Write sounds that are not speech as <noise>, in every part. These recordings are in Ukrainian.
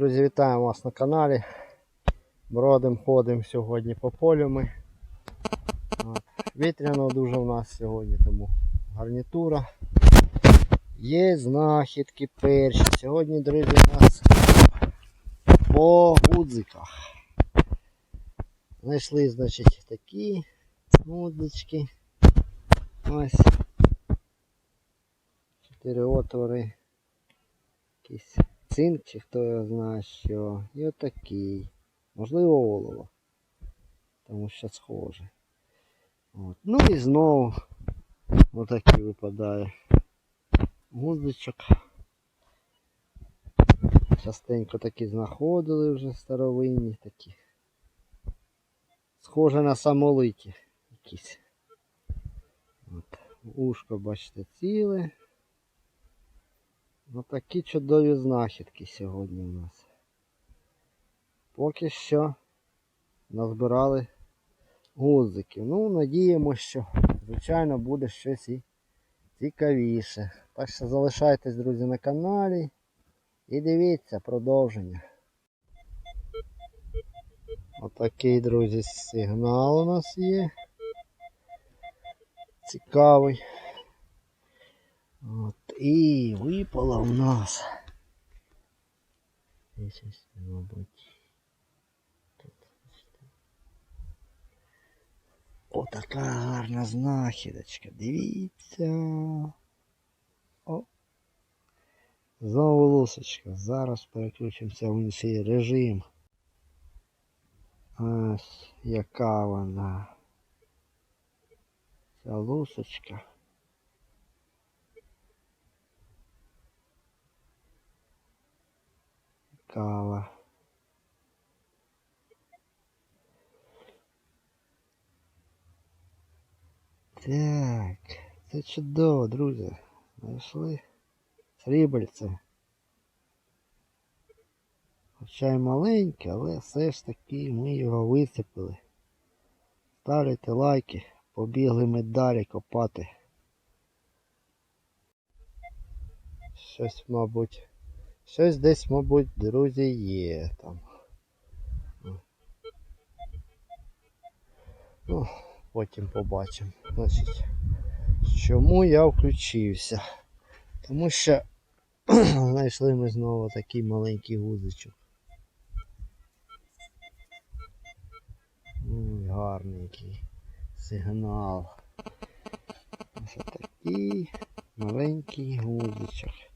Друзі, вітаємо вас на каналі. Бродим, ходимо сьогодні по полю ми. Вітряно дуже у нас сьогодні, тому гарнітура. Є знахідки перші. Сьогодні, друзі, у нас по гудзиках. Знайшли, значить, такі гудзички. Ось. Чотири отвори. Якийсь цинк, чи хто його знає що. І отакий. Можливо, олово. Тому що схоже. От. Ну і знову отакий випадає гуздочок. Частенько такі знаходили вже старовинні такі. Схоже на самолиті якісь. От. Ушко, бачите, ціле. Ну такі чудові знахідки сьогодні у нас. Поки що назбирали гузиків. Ну, надіємося, що, звичайно, буде щось і цікавіше. Так що залишайтесь, друзі, на каналі і дивіться продовження. Отакий, друзі, сигнал у нас є. Цікавий. І випала у нас. Десь ось, мабуть. Отака гарна знахідочка. Дивіться. О. Знову лусочка. Зараз переключимося в інший режим. Ось яка вона. Ця лусочка. Кава. Так, це чудово, друзі. Знайшли срібальце. Хоча й маленьке, але все ж таки ми його висипали. Ставляйте лайки, побігли ми далі копати. Щось, мабуть. Щось десь, мабуть, друзі, є там. Ну, потім побачимо. Значить, чому я включився? Тому що <clears throat> знайшли ми знову такий маленький гузичок. Ой, гарний сигнал. Ось такий маленький гузичок.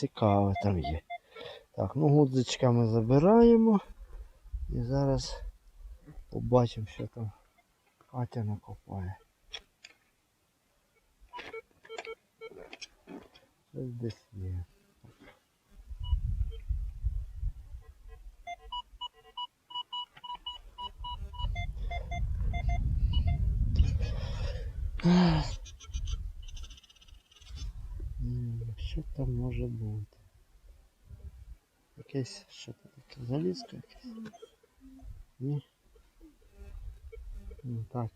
Цікаве там є. Так, ну гудзичка ми забираємо. І зараз побачимо, що там Катя накопає. Щось десь є. Якесь що це таке? Залізка якась? Ні? Ну так.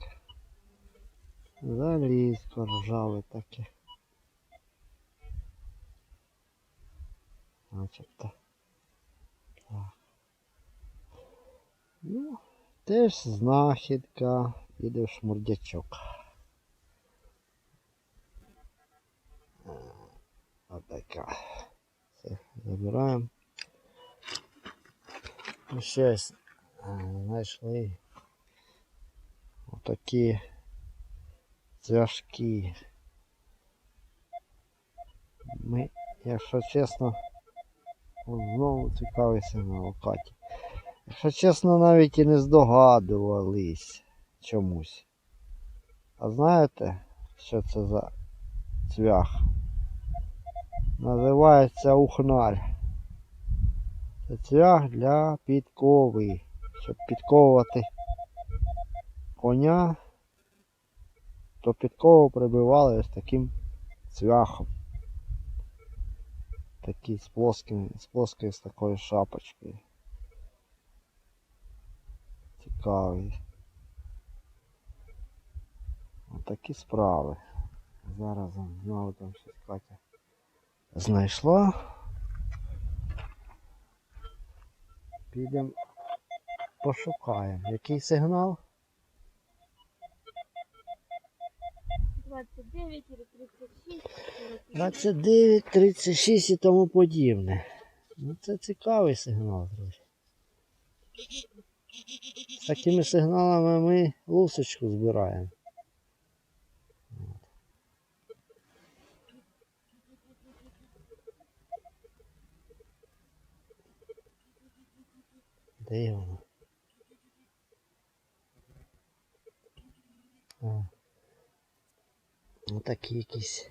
Залізко ржаве таке. Начебто. Так. Ну, теж знахідка. Іде в шмурдячок. Отака. Все, забираємо. Ну, щось знайшли отакі цвяшки. Ми, якщо чесно, знову цікавий сигнал Каті. Якщо чесно, навіть і не здогадувались чомусь. А знаєте, що це за цвях? Називається ухналь. Це для підкови. Щоб підковувати коня, то підкову прибивали ось таким цвяхом. Такий з плоским, з плоскою з такою шапочкою. Цікавий. Отакі справи. Зараз знову там щось Катя знайшла. Підемо пошукаємо. Який сигнал? 29 или 36. 29, 36 і тому подібне. Ну це цікавий сигнал, друзі. З такими сигналами ми лусочку збираємо. Воно? А. Отакий якийсь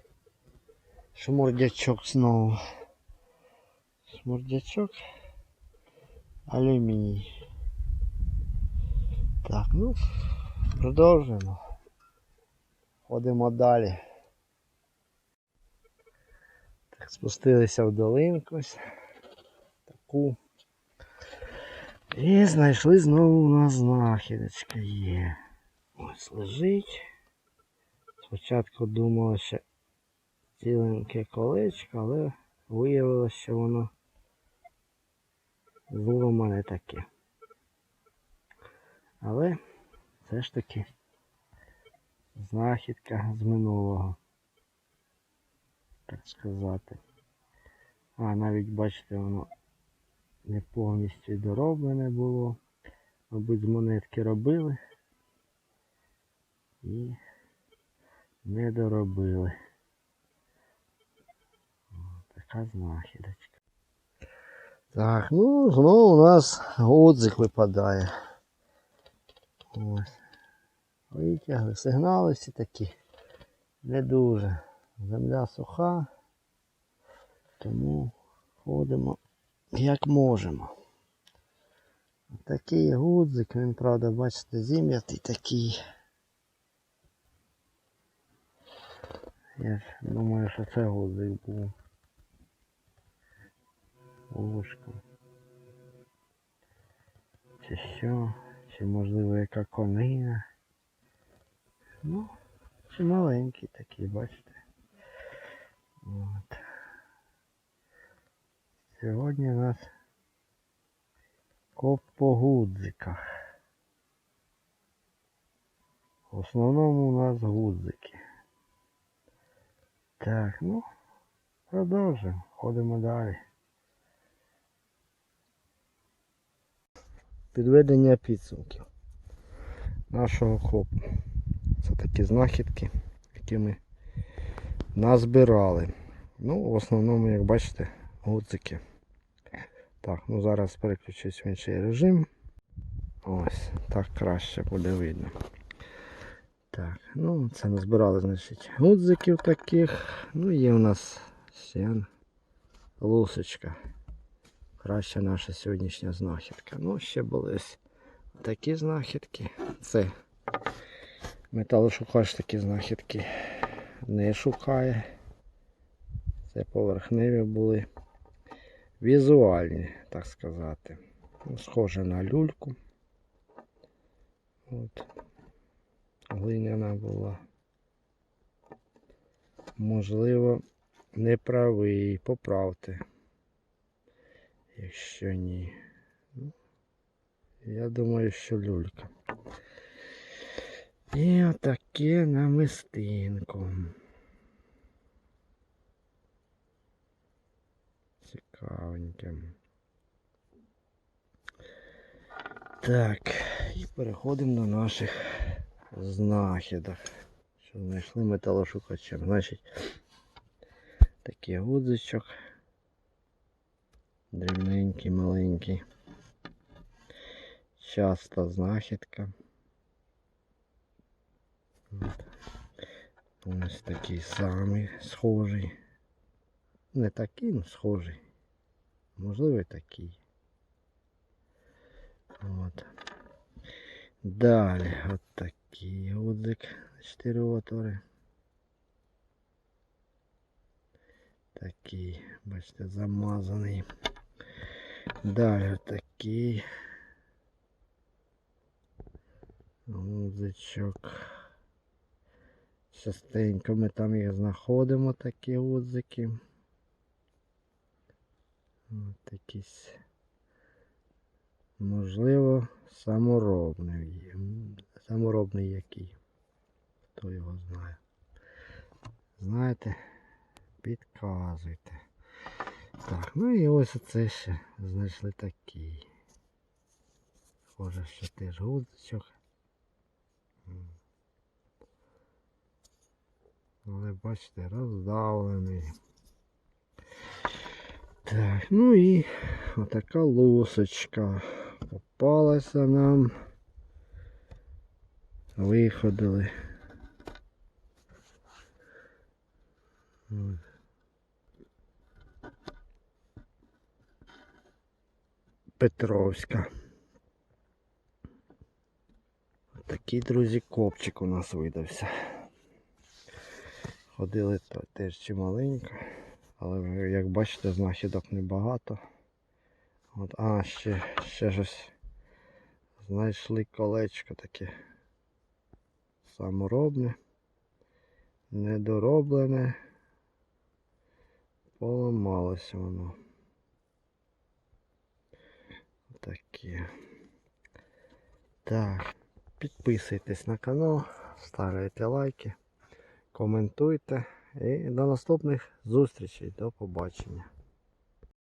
шмурдячок знову. Шмурдячок. Алюміній. Так, ну, продовжуємо. Ходимо далі. Так, спустилися в долинку. Таку. І знайшли знову у нас знахідочка є. Ось лежить. Спочатку думала, що ціленьке колечко, але виявилося, що воно зломане таке. Але все ж таки знахідка з минулого. Так сказати. А, навіть бачите, воно не повністю дороблене було. Мабуть, з монетки робили і не доробили. Така знахідочка. Так, ну знову у нас гудзик випадає. Ось. Витягли. Сигнали всі такі. Не дуже. Земля суха. Тому ходимо як можемо. Такий гудзик, він, правда, бачите, зім'ятий такий. Я ж думаю, що це гудзик був. Вушко. Чи що? Чи можливо яка конина? Ну, чи маленький такий, бачите. От. Сьогодні у нас коп по гудзиках. В основному у нас гудзики. Так, ну, продовжуємо. Ходимо далі. Підведення підсумків нашого копу. Це такі знахідки, які ми назбирали. Ну, в основному, як бачите, гудзики. Так, ну зараз переключусь в інший режим. Ось, так краще буде видно. Так, ну це назбирали, значить, гудзиків таких. Ну, є у нас ще лусочка. Краща наша сьогоднішня знахідка. Ну, ще були такі знахідки. Це металошукач такі знахідки не шукає. Це поверхневі були візуальні, так сказати. Ну, Схоже на люльку. От. Глиняна була. Можливо, не правий, поправте. Якщо ні. Ну, я думаю, що люлька. І отаке намистинко. Цікавеньке. Так, і переходимо до наших знахідок. Що знайшли металошукачем. Значить, такий гудзичок. Дрібненький, маленький. Часто знахідка. Ось такий самий схожий. Не такий, але схожий. Можливо і такий. От. Далі от такий гудзик. Чотири отвори. Такий, бачите, замазаний. Далі отакий. Гудзичок. Частенько ми там їх знаходимо, такі гудзики. От якісь. Можливо, саморобний. Саморобний який. Хто його знає. Знаєте, підказуйте. Так, ну і ось оце ще знайшли такий. Схоже, що теж гудзичок. Але бачите, роздавлений. Так, ну і отака лосочка попалася нам. Виходили. Петровська. Такий, друзі, копчик у нас видався. Ходили теж чималенько, але як бачите, знахідок небагато. От, а, ще, ще щось знайшли колечко таке саморобне, недороблене, поламалося воно. Таке. Так, підписуйтесь на канал, ставляйте лайки, коментуйте і до наступних зустрічей. До побачення.